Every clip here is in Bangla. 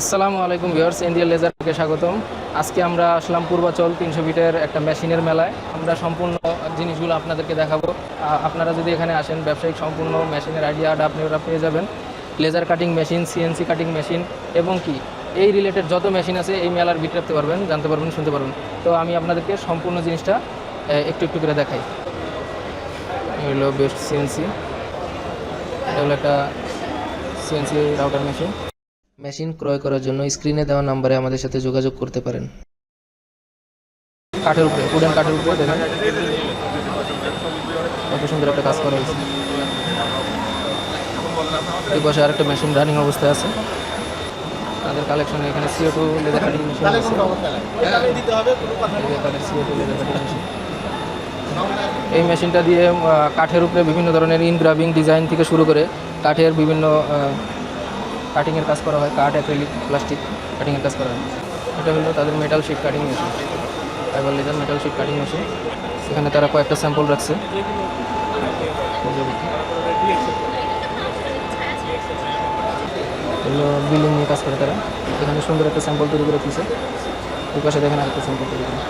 আসসালামু আলাইকুম ভিউয়ার্স ইন্ডিয়া লেজারকে স্বাগতম। আজকে আমরা আসলাম পূর্বাচল তিনশো ফিটের একটা মেশিনের মেলায়। আমরা সম্পূর্ণ জিনিসগুলো আপনাদেরকে দেখাবো। আপনারা যদি এখানে আসেন, ব্যবসায়িক সম্পূর্ণ মেশিনের আইডিয়াটা আপনি ওরা পেয়ে যাবেন। Laser cutting machine CNC cutting machine এবং কি? এই রিলেটেড যত মেশিন আছে, এই মেলার ভিতরে রাখতে পারবেন, জানতে পারবেন, শুনতে পারবেন। তো আমি আপনাদেরকে সম্পূর্ণ জিনিসটা একটু একটু করে দেখাই। হলো বেস্ট সিএনসি এটা হলো একটা সিএনসি রাউটার মেশিন মেশিন ক্রয় করার জন্য স্ক্রিনে দেওয়া নাম্বারে আমাদের সাথে যোগাযোগ করতে পারেন। কাঠের উপরে উডেন কাঠের উপরে দেখেন। কত সুন্দর একটা কাজ করা হয়েছে। এই পাশে আরেকটা মেশিন রানিং অবস্থায় আছে। তাদের কালেকশনে এখানে সিও টু মেশিন আছে। CO two laser cutting machine এই মেশিনটা দিয়ে কাঠের উপরে বিভিন্ন ধরনের ইনগ্রাভিং ডিজাইন থেকে শুরু করে কাঠের বিভিন্ন কাটিংয়ের কাজ করা হয়, কাঠ অ্যাক্রিলিক প্লাস্টিক কাটিংয়ের কাজ করা হয়। এটা হলো তাদের metal sheet cutting machine fibre laser metal sheet cutting machine সেখানে তারা কয়েকটা স্যাম্পল রাখছে। এগুলো বিল্ডিং নিয়ে কাজ করে তারা। এখানে সুন্দর একটা স্যাম্পল তৈরি করে দিয়েছে। ওই পাশে দেখেন আরেকটা স্যাম্পল তৈরি করে।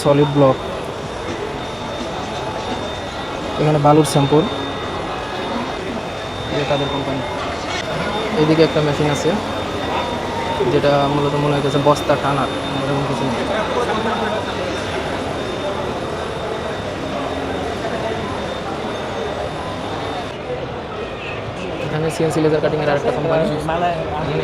সলিড ব্লক এখানে বালুর স্যাম্পল তাদের কোম্পানি এইদিকে একটা মেশিন আছে, যেটা মূলত মনে হইতেছে বস্তা, টানার, এরকম কিছু না। এখানে সিএনসি লেজার কাটিং এর আরেকটা কোম্পানি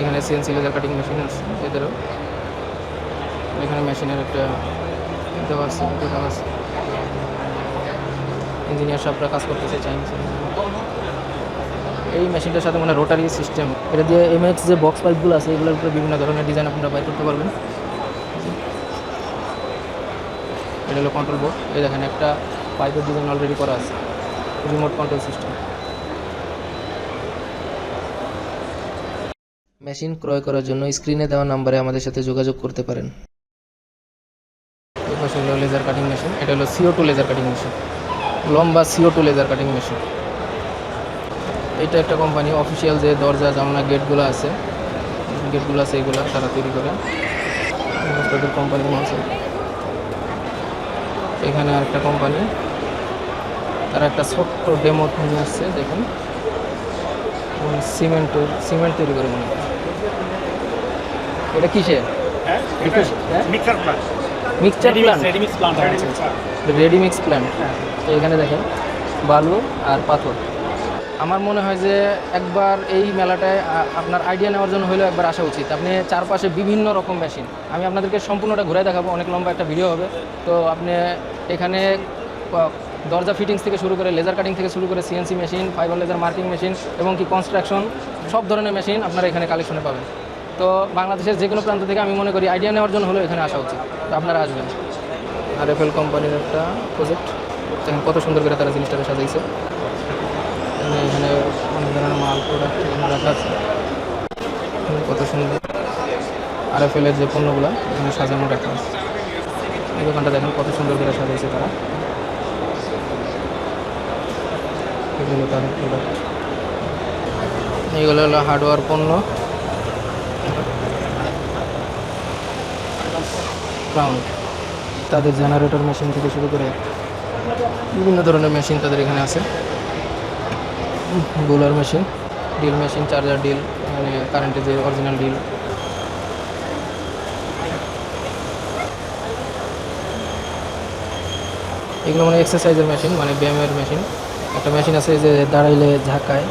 এখানে সিএনসি লেজার কাটিং মেশিন আছে, এদেরও। এখানে মেশিনের একটা দেওয়া আছে আছে। ইঞ্জিনিয়ার সবরা কাজ করতেছে চাইনিজ এই মেশিনটার সাথে মানে রোটারি সিস্টেম এটা দিয়ে এমএক্স যে বক্স পাইপগুলো আছে, এগুলোর উপরে বিভিন্ন ধরনের ডিজাইন আপনারা বাই করতে পারবেন। এটা হলো কন্ট্রোল বোর্ড এই দেখেন একটা পাইপের ডিজাইন অলরেডি করা আছে রিমোট কন্ট্রোল সিস্টেম মেশিন ক্রয় করার জন্য স্ক্রিনে দেওয়া নাম্বারে আমাদের সাথে যোগাযোগ করতে পারেন। এই হলো লেজার কাটিং মেশিন এটা হলো CO two laser cutting machine লম্বা CO two laser cutting machine এটা একটা কোম্পানি অফিসিয়াল যে দরজা জানলা গেটগুলো আছে গেটগুলো আছে এগুলো তারা তৈরি করে। তাদের কোম্পানির আছে। এখানে আরেকটা কোম্পানি তারা একটা ছোট্ট ডেমো নিয়ে আসছে দেখুন। সিমেন্ট সিমেন্ট তৈরি করে মনে এটা কিসে mixer plant mixture plant ready mix plant এখানে দেখেন বালু আর পাথর। আমার মনে হয় যে একবার এই মেলাটায় আপনার আইডিয়া নেওয়ার জন্য হলেও একবার আসা উচিত। আপনি চারপাশে বিভিন্ন রকম মেশিন আমি আপনাদেরকে সম্পূর্ণটা ঘুরে দেখাবো, অনেক লম্বা একটা ভিডিও হবে। তো আপনি এখানে দরজা ফিটিংস থেকে শুরু করে লেজার কাটিং থেকে শুরু করে CNC machine fibre laser marking machine এবং কি কনস্ট্রাকশন সব ধরনের মেশিন আপনারা এখানে কালেকশনে পাবেন। তো বাংলাদেশের যে কোনো প্রান্ত থেকে আমি মনে করি আইডিয়া নেওয়ার জন্য হলেও এখানে আসা উচিত। তো আপনারা আসবেন। আর এফ এল কোম্পানির একটা প্রজেক্ট কত সুন্দর করে তারা জিনিসটাকে সাজাইছে। এখানে এখানে অনেক ধরনের মাল প্রোডাক্ট এখানে রাখা আছে। কত সুন্দর। আর এফ যে পণ্যগুলো, এখানে সাজানো রাখা আছে। এই দোকানটা দেখেন কত সুন্দর করে সাজিয়েছে তারা। এগুলো তাদের প্রোডাক্ট এইগুলো হলো হার্ডওয়্যার পণ্য। তাদের জেনারেটর মেশিন থেকে শুরু করে বিভিন্ন ধরনের মেশিন তাদের এখানে আছে। Boiler machine drill machine charger drill মানে কারেন্টের যে অরিজিনাল ডিল এগুলো মানে এক্সারসাইজের মেশিন মানে ব্যায়ামের মেশিন একটা মেশিন আছে যে দাঁড়াইলে ঝাঁকায়।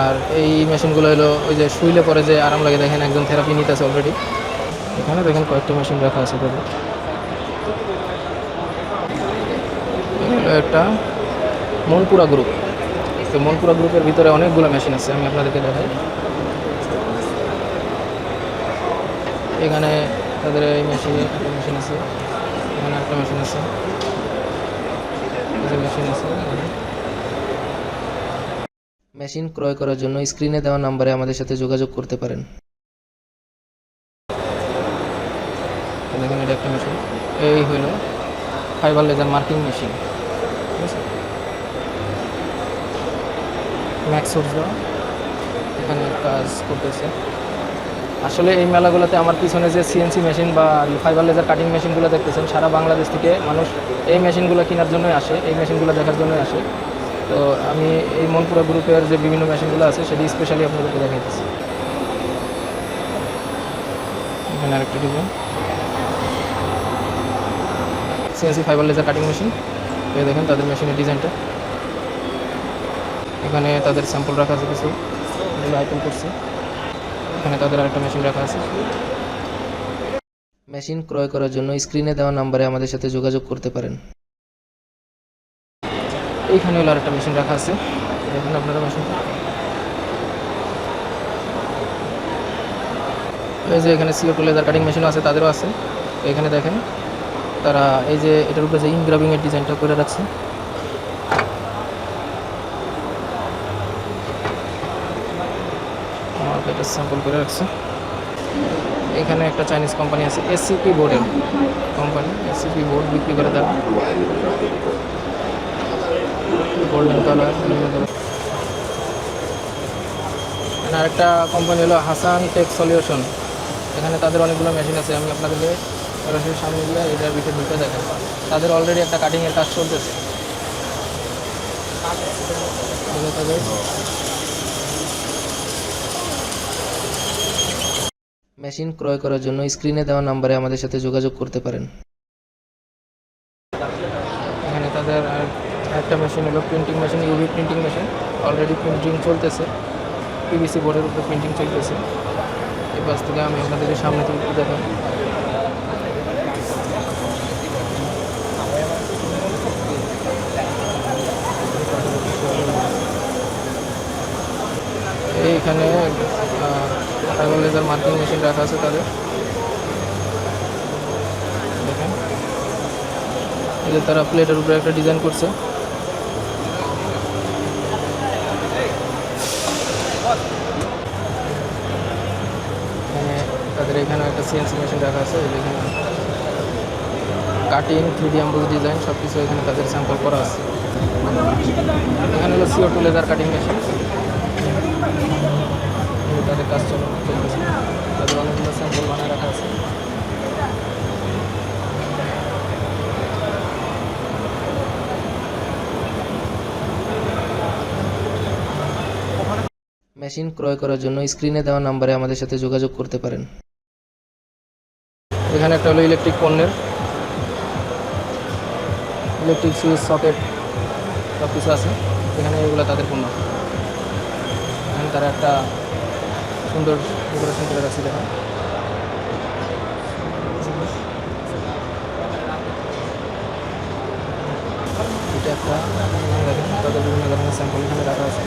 আর এই মেশিনগুলো হলো ওই যে শুইলে পরে যে আরাম লাগে, দেখেন একজন থেরাপি নিতেছে অলরেডি এখানে দেখেন কয়েকটা মেশিন রাখা আছে তাদের। একটা মনপুরা গ্রুপ তো মনপুরা গ্রুপের ভিতরে অনেকগুলো মেশিন আছে, আমি আপনাদেরকে দেখাই। এখানে তাদের এই মেশিনে একটা মেশিন আছে, এখানে একটা মেশিন আছে। মেশিন আছে মেশিন ক্রয় করার জন্য স্ক্রিনে দেওয়া নম্বরে আমাদের সাথে যোগাযোগ করতে পারেন। এটা একটা মেশিন এই হইল ফাইবার লেজার মার্কিং মেশিন ঠিক আছে? ম্যাক্স এখানে কাজ করতেছে। আসলে এই মেলাগুলোতে আমার পিছনে যে সিএনসি মেশিন বা ফাইবার লেজার কাটিং মেশিনগুলো দেখতেছেন, সারা বাংলাদেশ থেকে মানুষ এই মেশিনগুলো কেনার জন্যই আসে, এই মেশিনগুলো দেখার জন্যই আসে। তো আমি এই মনপুরা গ্রুপের যে বিভিন্ন মেশিনগুলো আছে, সেটি স্পেশালি আপনাদেরকে দেখাইতেছি। এখানে আরেকটা design. CNC fibre laser cutting machine এই দেখেন তাদের মেশিনের ডিজাইনটা। এখানে তাদের স্যাম্পল রাখা আছে কিছু এগুলো আইটেম করছে। এখানে তাদের আরেকটা মেশিন রাখা আছে। মেশিন ক্রয় করার জন্য স্ক্রিনে দেওয়া নাম্বারে আমাদের সাথে যোগাযোগ করতে পারেন। এইখানে হলো আরেকটা মেশিন রাখা আছে। দেখুন আপনারা মেশিন এই যে এখানে CO two laser cutting machine আছে তাদেরও আছে। এখানে দেখেন তারা এই যে এটার উপরে যে ইনগ্রাভিংয়ের ডিজাইনটা করে রাখছে আমার এটা স্যাম্পল করে রাখছে। এখানে একটা চাইনিজ কোম্পানি আছে এসসিপি বোর্ডের কোম্পানি এসিপি বোর্ড বিক্রি করে তারা গোল্ডেন কালার আরেকটা কোম্পানি হলো হাসান টেক সলিউশন এখানে তাদের অনেকগুলো মেশিন আছে, আমি আপনাদেরকে সরাসরি সামনে গিয়ে এটার ভিতরে ঢুকে দেখেন তাদের অলরেডি একটা কাটিংয়ের কাজ চলতেছে। তাদের মেশিন ক্রয় করার জন্য স্ক্রিনে দেওয়া নাম্বারে আমাদের সাথে যোগাযোগ করতে পারেন। এখানে তাদের একটা মেশিন হলো printing machine UV printing machine already printing চলতেছে। পিভিসি বোর্ডের উপরে প্রিন্টিং চলতেছে। এই পাশ থেকে আমি আপনাদেরকে সামনে থেকে দেখাই। এইখানে ফাইবার লেজার মার্কিং মেশিন রাখা আছে তাদের। দেখেন। তারা প্লেটের উপরে একটা ডিজাইন করছে। তাদের এখানে একটা সিএনসি মেশিন রাখা আছে এখানে কাটিং থ্রি ডি অ্যাম্বুজ ডিজাইন সব কিছু এখানে তাদের স্যাম্পল করা আছে। এখানে হলো CO two laser cutting machine তাদের কাজ চল- চলতেছে। তাদের অনেকগুলো স্যাম্পল বানায় রাখা আছে। মেশিন ক্রয় করার জন্য স্ক্রিনে দেওয়া নাম্বারে আমাদের সাথে যোগাযোগ করতে পারেন। এখানে একটা হলো ইলেকট্রিক পণ্যের। ইলেকট্রিক সুইচ সকেট সব কিছু আছে। এখানে এগুলো তাদের পণ্য। এখানে তারা একটা সুন্দর ডেকোরেশন করে রাখছে, দেখেন। এটা একটা দেখেন তাদের বিভিন্ন ধরনের স্যাম্পল এখানে রাখা আছে।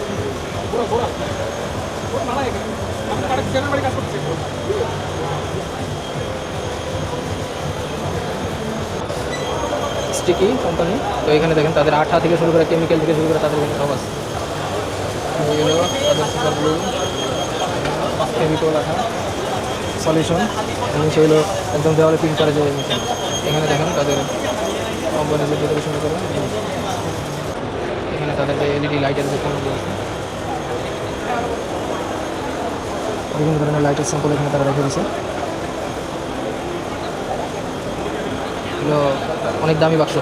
স্টিকি কোম্পানি তো এখানে দেখেন, তাদের আঠা থেকে শুরু করে কেমিক্যাল থেকে শুরু করে তাদের এখানে সব আছে। তাদের সুপার ফেভিকল রাখা সলিউশন এবং সেগুলো একদম দেওয়ালে প্রিন্ট করে যে এখানে। দেখেন তাদের কোম্পানি যে ডেকোরেশন করে। এখানে তাদের যে এলইডি লাইটের যে বিভিন্ন ধরনের লাইটের স্যাম্পল এখানে তারা রেখে দিয়েছে। এগুলো অনেক দামি বাক্স।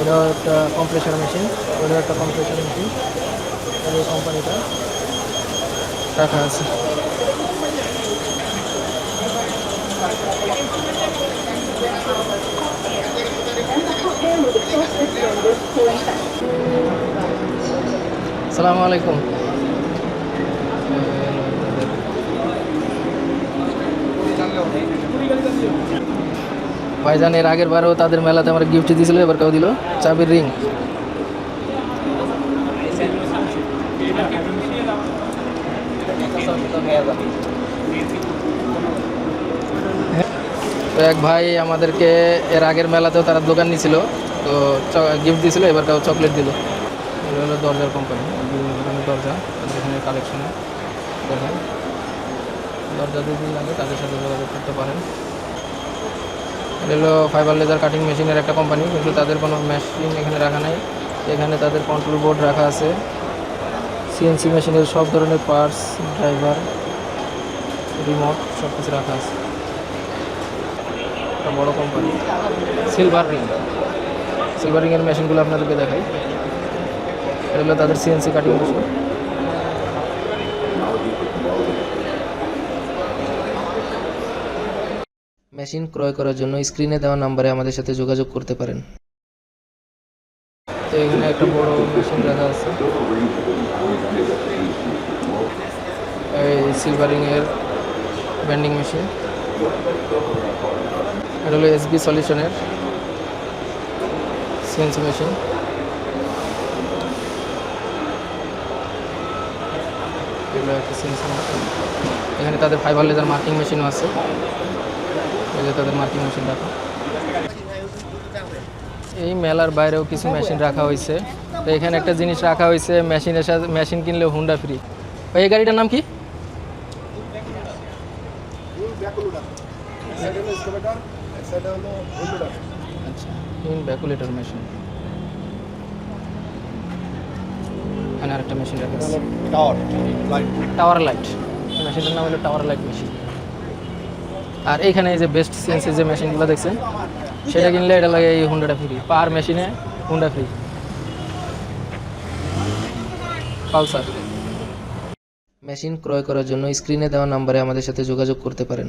এটা একটা কম্প্রেসার মেশিন ওটা একটা কম্প্রেসার মেশিন এই কোম্পানিটা রাখা আছে সালামু আলাইকুম ভাইজান এর আগের বারেও তাদের মেলাতে আমার গিফট দিয়েছিল, এবার কেউ দিল। চাবির রিং তো এক ভাই আমাদেরকে এর আগের মেলাতেও তারা দোকান নিয়েছিল তো গিফট দিয়েছিল এবার কেউ চকলেট দিল। হলো দরজার কোম্পানি বিভিন্ন ধরনের দরজা এখানে কালেকশনে দেখেন। দরজা যদি লাগে তাদের সাথে যোগাযোগ করতে পারেন। হলো ফাইবার লেজার কাটিং মেশিনের একটা কোম্পানি কিন্তু তাদের কোনো মেশিন এখানে রাখা নাই। এখানে তাদের কন্ট্রোল বোর্ড রাখা আছে। সিএনসি মেশিনের সব ধরনের পার্টস ড্রাইভার রিমোট সব কিছু রাখা আছে। একটা বড় কোম্পানি সিলভার রিং সিলভার রিংয়ের মেশিনগুলো আপনাদেরকে দেখাই। এটা হলো তাদের সিএনসি কাটিং মেশিন মেশিন ক্রয় করার জন্য স্ক্রিনে দেওয়া নাম্বারে আমাদের সাথে যোগাযোগ করতে পারেন। তো এখানে একটা বড় মেশিন রাখা আছে। এই সিলভারিং এর ব্যান্ডিং মেশিন। এটা হলো এসবি সলিউশনের সিএনসি মেশিন। এগুলো একটা মেশিন। এখানে তাদের ফাইবার লেজার মার্কিং মেশিনও আছে। যে তাদের মার্কিং মেশিন রাখা। এই মেলার বাইরেও কিছু মেশিন রাখা হয়েছে। তো এখানে একটা জিনিস রাখা হয়েছে মেশিনের সাথে মেশিন কিনলে হুন্ডা ফ্রি ওই এই গাড়িটার নাম কি? আচ্ছা ব্যাকুলেটর মেশিন। এখানে আরেকটা মেশিন রাখা আছে টাওয়ার লাইট টাওয়ার লাইট মেশিনটার নাম হলো টাওয়ার লাইট মেশিন আর এইখানে এই যে বেস্ট সিএনসি যে মেশিনগুলো দেখছেন, সেটা কিনলে এটা লাগে এই হুন্ডাটা ফ্রি পার মেশিনে হুন্ডা ফ্রি পালসার। মেশিন ক্রয় করার জন্য স্ক্রিনে দেওয়া নাম্বারে আমাদের সাথে যোগাযোগ করতে পারেন।